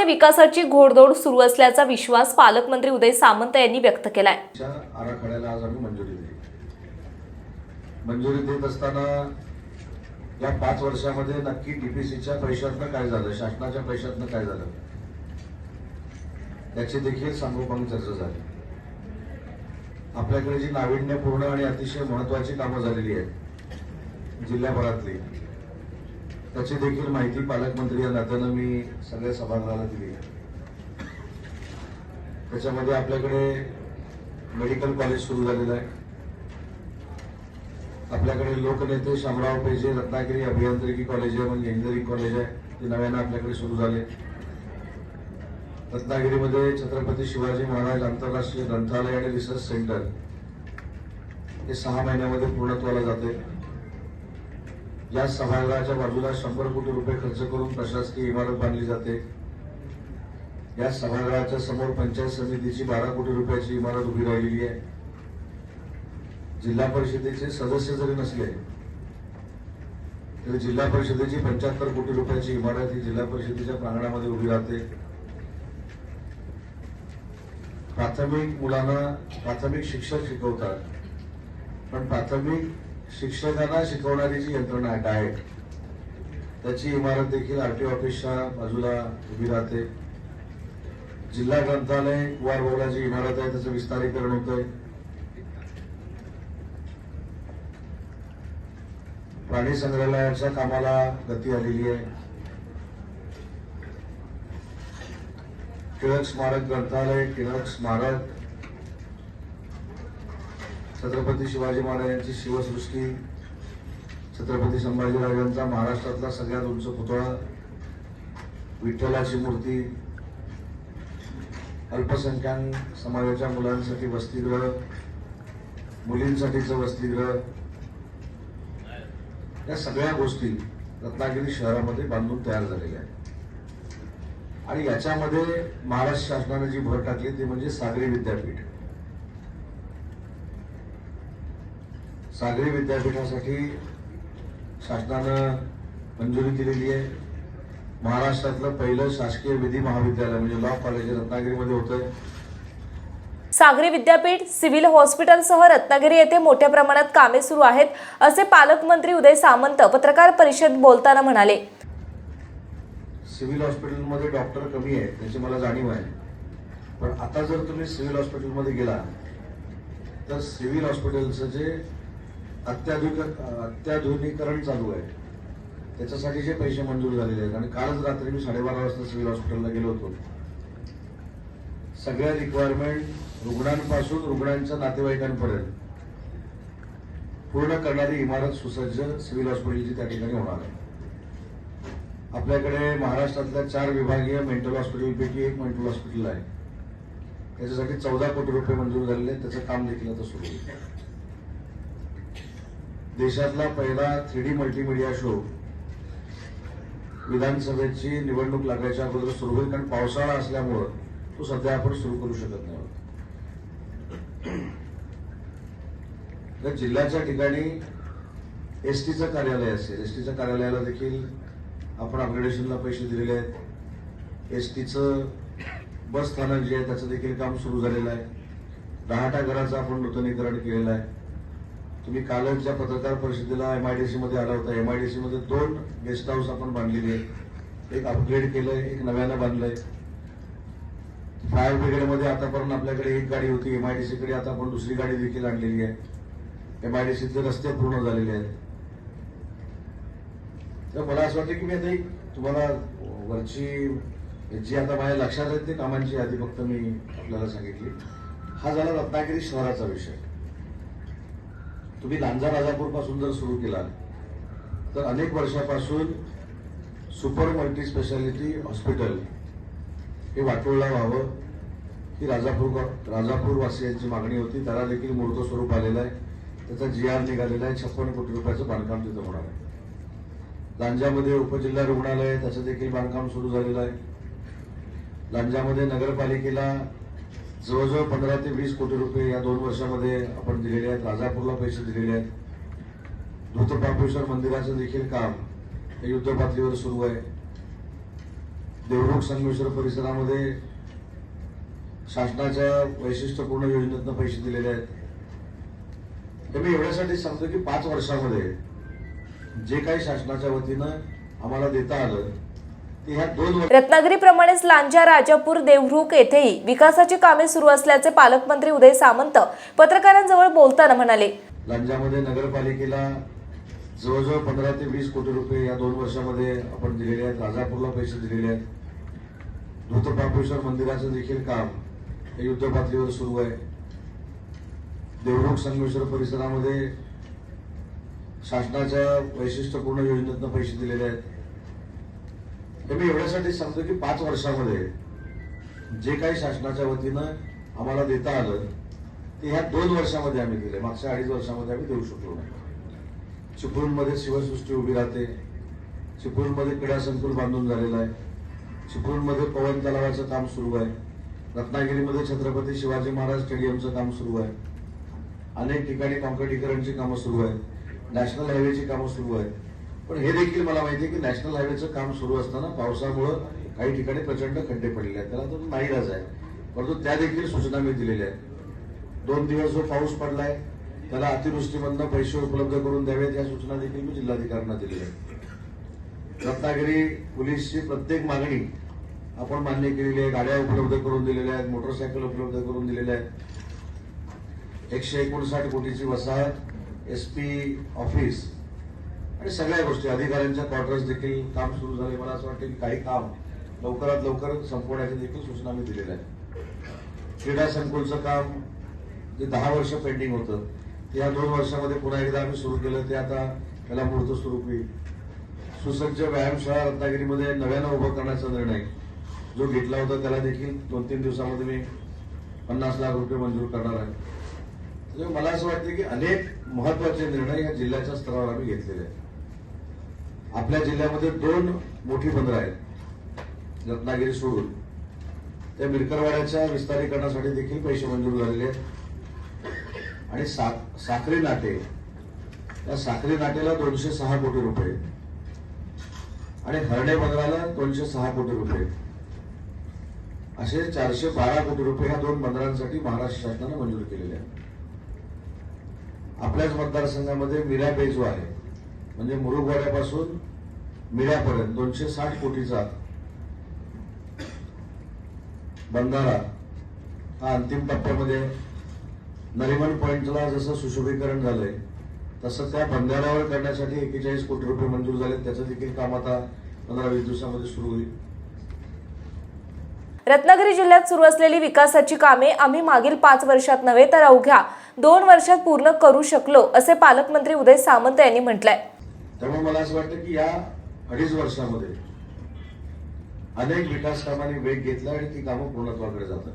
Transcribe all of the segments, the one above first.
रत्नागिरी विकासाची घोडदौड सुरू असल्याचा विश्वास पालकमंत्री उदय सामंत यांनी व्यक्त केलाय. आराखड्याला आज आम्ही मंजुरी दिली मंजुरी देत असताना या पाच वर्षामध्ये नक्की डीपीसीच्या पैशातनं काय झालं? शासनाच्या पैशातनं काय झालं? त्याची देखील सांगोपांग चर्चा झाली. आपल्याकडे जी नाविन्यपूर्ण आणि अतिशय महत्वाची कामं झालेली आहेत जिल्ह्याभरातली त्याची देखील माहिती पालकमंत्री या नात्यानं मी सगळ्या सभागृहाला दिली. त्याच्यामध्ये आपल्याकडे मेडिकल कॉलेज सुरू झालेलं आहे. आपल्याकडे लोकनेते शामराव पेजे रत्नागिरी अभियांत्रिकी कॉलेज आहे म्हणजे इंजिनिअरिंग कॉलेज आहे ते नव्यानं आपल्याकडे सुरू झाले. रत्नागिरीमध्ये छत्रपती शिवाजी महाराज आंतरराष्ट्रीय ग्रंथालय आणि रिसर्च सेंटर हे सहा महिन्यामध्ये पूर्णत्वाला जाते. या सभागृहाच्या बाजूला शंभर कोटी रुपये खर्च करून प्रशासकीय इमारत बांधली जाते. या सभागृहाच्या समोर पंचायत समितीची बारा कोटी रुपयाची इमारत उभी राहिलेली आहे. जिल्हा परिषदेचे सदस्य जरी नसले तरी जिल्हा परिषदेची पंच्याहत्तर कोटी रुपयाची इमारत ही जिल्हा परिषदेच्या प्रांगणामध्ये उभी राहते. प्राथमिक मुलांना प्राथमिक शिक्षक शिकवतात पण प्राथमिक शिक्षकांना शिकवणारी जी यंत्रणा आहे त्याची इमारत देखील आरटी ऑफिसच्या बाजूला उभी राहते. जिल्हा ग्रंथालय कुवार बोला जी इमारत आहे त्याचं विस्तारीकरण होतंय. प्राणी संग्रहालयाच्या कामाला गती आलेली आहे. टिळक स्मारक ग्रंथालय टिळक स्मारक. छत्रपती शिवाजी महाराजांची शिवसृष्टी छत्रपती संभाजीराजांचा महाराष्ट्रातला सगळ्यात उंच पुतळा विठ्ठलाची मूर्ती अल्पसंख्याक समाजाच्या मुलांसाठी वसतिगृह मुलींसाठीचं वसतिगृह या सगळ्या गोष्टी रत्नागिरी शहरामध्ये बांधून तयार झालेल्या आहेत. आणि याच्यामध्ये महाराष्ट्र शासनाने जी भर टाकली ती म्हणजे सागरी विद्यापीठ. सागरी विद्यापीठासाठी शासनानं मंजुरी दिलेली आहे. महाराष्ट्रातलं पहिलं शासकीय विधी महाविद्यालय म्हणजे लॉ कॉलेज रत्नागिरीमध्ये होतंय. सागरी विद्यापीठ सिव्हिल हॉस्पिटलसह रत्नागिरी येथे मोठ्या प्रमाणात कामे सुरू आहेत असे पालकमंत्री उदय सामंत पत्रकार परिषद बोलताना म्हणाले. सिव्हिल हॉस्पिटलमध्ये डॉक्टर कमी आहेत त्याची मला जाणीव आहे. पण आता जर तुम्ही सिव्हिल हॉस्पिटलमध्ये गेला तर सिव्हिल हॉस्पिटलचं जे अत्याधुनिक अत्याधुनिकरण चालू आहे. त्याच्यासाठी जे पैसे मंजूर झालेले आहेत. आणि कालच रात्री मी साडेबारा वाजता सिव्हिल हॉस्पिटलला गेलो होतो. सगळ्या रिक्वायरमेंट रुग्णांपासून रुग्णांच्या नातेवाईकांपर्यंत. पूर्ण करणारी इमारत सुसज्ज सिव्हिल हॉस्पिटलची त्या ठिकाणी होणार आहे. आपल्याकडे महाराष्ट्रातल्या चार विभागीय मेंटल हॉस्पिटलपैकी एक मेंटल हॉस्पिटल आहे. त्याच्यासाठी चौदा कोटी रुपये मंजूर झालेले आहेत. त्याचं काम देखील आता सुरू आहे. देशातला पहिला थ्री डी मल्टीमीडिया शो. विधानसभेची निवडणूक लागायच्या अगोदर सुरू होईल कारण पावसाळा असल्यामुळं तो सध्या आपण सुरू करू शकत नाही. तर जिल्ह्याच्या ठिकाणी एस टीचं कार्यालय असेल. एस टीच्या कार्यालयाला देखील आपण अपग्रेडेशनला पैसे दिलेले आहेत. एस टीचं बस स्थानक जे आहे त्याचं देखील काम सुरू झालेलं आहे. दहाटा घराचं आपण नूतनीकरण केलेलं आहे. तुम्ही कालच ज्या पत्रकार परिषदेला एमआयडीसी मध्ये आला होता एमआयडीसी मध्ये दोन गेस्ट हाऊस आपण बांधलेली आहेत. एक अपग्रेड केलंय एक नव्यानं बांधलंय. फायर ब्रिगेडमध्ये आतापर्यंत आपल्याकडे एक गाडी होती एमआयडीसी कडे आता आपण दुसरी गाडी देखील आणलेली आहे. एमआयडीसीचे रस्ते पूर्ण झालेले आहेत. तर मला असं वाटतं की मी आता एक तुम्हाला वरची जी आता माझ्या लक्षात आहेत ते कामांची यादी फक्त मी आपल्याला सांगितली. हा झाला रत्नागिरी शहराचा विषय. तुम्ही लांजा राजापूरपासून जर सुरू केला तर अनेक वर्षापासून सुपर मल्टी स्पेशालिटी हॉस्पिटल हे वाटोळला व्हावं ही राजापूर राजापूरवासियांची मागणी होती. त्याला देखील मूर्त स्वरूप आलेलं आहे. त्याचा जी आर निघालेला आहे. छप्पन कोटी रुपयाचं बांधकाम तिथं होणार आहे. लांजामध्ये उपजिल्हा रुग्णालय त्याचं देखील बांधकाम सुरू झालेलं आहे. लांजामध्ये नगरपालिकेला जवळजवळ पंधरा ते वीस कोटी रुपये या दोन वर्षामध्ये आपण दिलेले आहेत. राजापूरला पैसे दिलेले आहेत. धूतपापेश्वर मंदिराचं देखील काम हे युद्ध पातळीवर सुरू आहे. देवरुख संगमेश्वर परिसरामध्ये शासनाच्या वैशिष्ट्यपूर्ण योजनेतनं पैसे दिलेले आहेत. हे मी एवढ्यासाठी सांगतो की पाच वर्षामध्ये जे काही शासनाच्या वतीनं आम्हाला देता आलं रत्नागिरीप्रमाणेच लांजा राजापूर देवरुख येथेही विकासाची कामे सुरू असल्याचे पालकमंत्री उदय सामंत पत्रकारांजवळ बोलताना म्हणाले. लांजामध्ये नगरपालिकेला जवळजवळ पंधरा ते वीस कोटी रुपये या दोन वर्षामध्ये आपण दिलेले आहेत. राजापूरला पैसे दिलेले आहेत. धूतपापेश्वर मंदिराचं देखील काम हे युद्ध पातळीवर सुरू आहे. देवरुख संगमेश्वर परिसरामध्ये शासनाच्या वैशिष्ट्यपूर्ण योजनेतनं पैसे दिलेले आहेत. हे मी एवढ्यासाठी सांगतो की पाच वर्षामध्ये जे काही शासनाच्या वतीनं आम्हाला देता आलं ते ह्या दोन वर्षामध्ये आम्ही दिले. मागच्या अडीच वर्षामध्ये आम्ही देऊ शकलो नाही. चिपळूणमध्ये शिवसृष्टी उभी राहते. चिपळूणमध्ये क्रीडा संकुल बांधून झालेलं आहे. चिपळूणमध्ये पवन तलावाचं काम सुरू आहे. रत्नागिरीमध्ये छत्रपती शिवाजी महाराज स्टेडियमचं काम सुरू आहे. अनेक ठिकाणी काँक्रिटीकरणची कामं सुरू आहेत. नॅशनल हायवेची कामं सुरू आहेत. पण हे देखील मला माहिती आहे की नॅशनल हायवेचं काम सुरू असताना पावसामुळं काही ठिकाणी प्रचंड खड्डे पडलेले आहेत. त्याला तो नाईलाज आहे. परंतु त्या देखील सूचना मी दिलेल्या आहेत. दोन दिवस जो पाऊस पडलाय त्याला अतिवृष्टीमधनं पैसे उपलब्ध करून द्यावेत या सूचना देखील मी जिल्हाधिकाऱ्यांना दिलेल्या आहेत. रत्नागिरी पोलीसची प्रत्येक मागणी आपण मान्य केलेली आहे. गाड्या उपलब्ध करून दिलेल्या आहेत. मोटरसायकल उपलब्ध करून दिलेल्या आहेत. एकशे एकोणसाठ कोटीची वसाहत एस पी ऑफिस आणि सगळ्या गोष्टी अधिकाऱ्यांच्या क्वार्टर्स देखील काम सुरू झाले. मला असं वाटतं की काही काम लवकरात लवकर संपवण्याच्या देखील सूचना मी दिलेल्या आहेत. क्रीडा संकुलचं काम जे दहा वर्ष पेंडिंग होतं ते या दोन वर्षामध्ये पुन्हा एकदा आम्ही सुरू केलं. ते आता त्याला मूर्त स्वरूप होईल. सुसज्ज व्यायामशाळा रत्नागिरीमध्ये नव्यानं उभं करण्याचा निर्णय जो घेतला होता त्याला देखील दोन तीन दिवसामध्ये मी पन्नास लाख रुपये मंजूर करणार आहे. मला असं वाटतं की अनेक महत्त्वाचे निर्णय या जिल्ह्याच्या स्तरावर आम्ही घेतलेले आहेत. आपल्या जिल्ह्यामध्ये दोन मोठी बंदरं आहेत. रत्नागिरी सोडून. त्या मिरकरवाड्याच्या विस्तारीकरणासाठी देखील पैसे मंजूर झालेले आहेत. आणि सा- साखरी नाटे. त्या साखरी नाटेला दोनशे सहा कोटी रुपये. आणि हरणे बंदराला दोनशे सहा कोटी रुपये. असे चारशे बारा कोटी रुपये ह्या दोन बंदरांसाठी महाराष्ट्र शासनानं मंजूर केलेले आहेत. आपल्याच मतदारसंघामध्ये मिरा बेजू आहे. म्हणजे मुरुगवाड्यापासून मिऱ्यापर्यंत दोनशे साठ कोटीचा बंधारा हा अंतिम टप्प्यामध्ये नरिमन पॉइंटला जसं सुशोभीकरण झालंय तसं त्या बंधाऱ्यावर करण्यासाठी एकेचाळीस कोटी रुपये मंजूर झाले. त्याचं देखील काम आता पंधरा वीस दिवसामध्ये सुरू होईल. रत्नागिरी जिल्ह्यात सुरू असलेली विकासाची कामे आम्ही मागील पाच वर्षात नव्हे तर अवघ्या दोन वर्षात पूर्ण करू शकलो असे पालकमंत्री उदय सामंत यांनी म्हटलंय. त्यामुळे मला असं वाटतं की या अडीच वर्षामध्ये अनेक विकास कामांनी वेग घेतला आणि ती कामं पूर्णत्वाकडे जातात.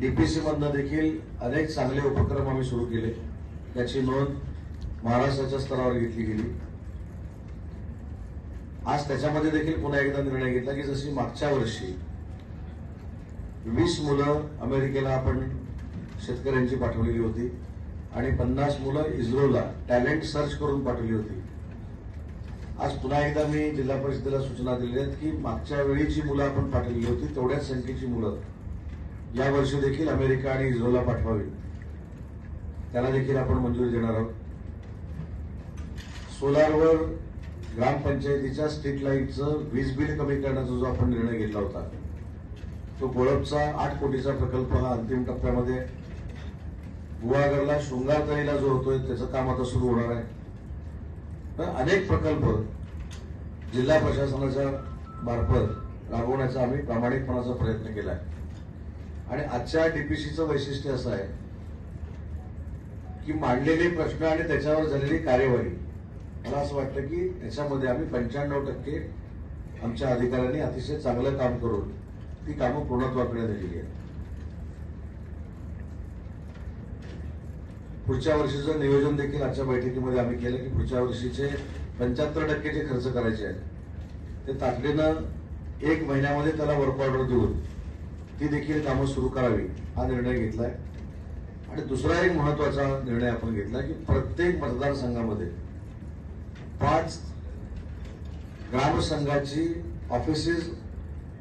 डीपीसी मधनं देखील अनेक चांगले उपक्रम आम्ही सुरू केले. त्याची नोंद महाराष्ट्राच्या स्तरावर घेतली गेली. आज त्याच्यामध्ये देखील पुन्हा एकदा निर्णय घेतला की जशी मागच्या वर्षी वीस मुलं अमेरिकेला आपण शेतकऱ्यांची पाठवलेली होती आणि पन्नास मुलं इस्रोला टॅलेंट सर्च करून पाठवली होती. आज पुन्हा एकदा मी जिल्हा परिषदेला सूचना दिलेल्या आहेत की मागच्या वेळी जी मुलं आपण पाठवली होती तेवढ्याच संख्येची मुलं या वर्षी देखील अमेरिका आणि इस्रोला पाठवावी त्याला देखील आपण मंजुरी देणार आहोत. सोलारवर ग्रामपंचायतीच्या स्ट्रीट लाईटचं वीज बिल कमी करण्याचा जो आपण निर्णय घेतला होता तो गोळपचा आठ कोटीचा प्रकल्प हा अंतिम टप्प्यामध्ये गुहागरला शृंगारतळीला जो होतोय त्याचं काम आता सुरू होणार आहे. तर अनेक प्रकल्प जिल्हा प्रशासनाच्या मार्फत राबवण्याचा आम्ही प्रामाणिकपणाचा प्रयत्न केला आहे. आणि आजच्या डीपीसीचं वैशिष्ट्य असं आहे की मांडलेले प्रश्न आणि त्याच्यावर झालेली कार्यवाही मला असं वाटतं की याच्यामध्ये आम्ही पंच्याण्णव टक्के आमच्या अधिकाऱ्यांनी अतिशय चांगलं काम करून ती कामं पूर्णत्वाकडे दिलेली आहेत. पुढच्या वर्षीचं नियोजन देखील आजच्या बैठकीमध्ये आम्ही केलं की पुढच्या वर्षीचे पंच्याहत्तर टक्के जे खर्च करायचे आहेत ते तातडीनं एक महिन्यामध्ये त्याला वर्क ऑर्डर देऊन ती देखील कामं सुरू करावी हा निर्णय घेतलाय. आणि दुसरा एक महत्त्वाचा निर्णय आपण घेतला की प्रत्येक मतदारसंघामध्ये पाच ग्रामसंघाची ऑफिसेस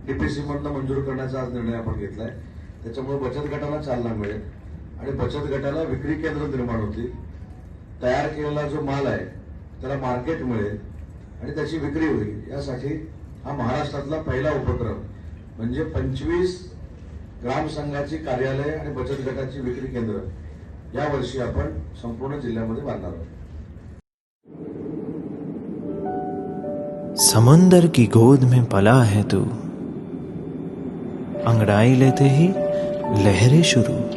डीपीसी मधनं मंजूर करण्याचा आज निर्णय आपण घेतलाय. त्याच्यामुळे बचत गटाला चालना मिळेल. आणि बचत गटाला विक्री केंद्र निर्माण होतील तयार केलेला जो माल आहे त्याला मार्केट मिळेल आणि त्याची विक्री होईल यासाठी हा महाराष्ट्रातला पहिला उपक्रम. म्हणजे पंचवीस ग्रामसंघाची कार्यालय आणि बचत गटाची विक्री केंद्र. या वर्षी आपण संपूर्ण जिल्ह्यामध्ये बांधणार आहोत. समंदर की गोद में पला है तू। अंगड़ाई लेते ही लहरें शुरू।